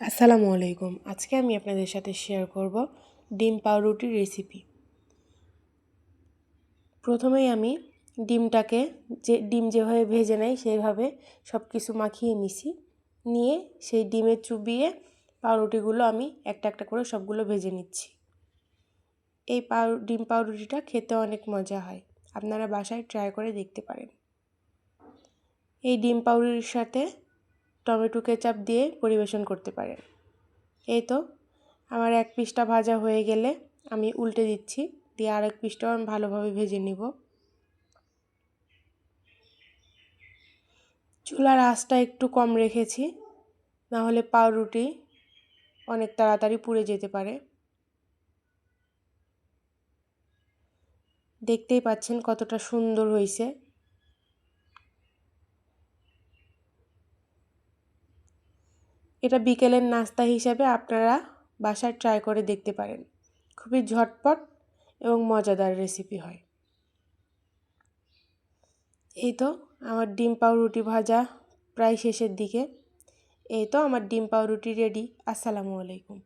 আসসালামু আলাইকুম। আজকে আমি আপনাদের সাথে শেয়ার করব ডিম পাউরুটির রেসিপি প্রথমেই আমি ডিমটাকে যে, ডিম যেভাবে ভেজে নেয় সেইভাবে সব কিছু মাখিয়ে নিছি। নিয়ে সেই ডিমে চুবিয়ে পাউরুটিগুলো আমি একটা একটা করে সবগুলো ভেজে নিচ্ছি। এই পাউ, ডিম পাউরুটিটা খেতে অনেক মজা হয়। আপনারা বাসায় ট্রাই করে দেখতে পারেন। এই ডিম পাউরুটির সাথে টমেটো কেচাপ দিয়ে পরিবেশন করতে পারেন। এই তো, আমার এক পিসটা ভাজা হয়ে গেলে আমি উল্টে দিচ্ছি, দিয়ে আরেক পিসটাও আমি ভালোভাবে ভেজে নিব। চুলার আঁচটা একটু কম রেখেছি, নাহলে পাউরুটি অনেক তাড়াতাড়ি পুড়ে যেতে পারে। দেখতেই পাচ্ছেন কতটা সুন্দর হয়েছে। এটা বিকেলের নাস্তা হিসাবে আপনারা বাসায় ট্রাই করে দেখতে পারেন। খুবই ঝটপট এবং মজাদার রেসিপি হয়। এই তো আমার ডিম পাউরুটি ভাজা প্রায় শেষের দিকে। এই তো আমার ডিম পাউরুটি রেডি আসসালামু আলাইকুম।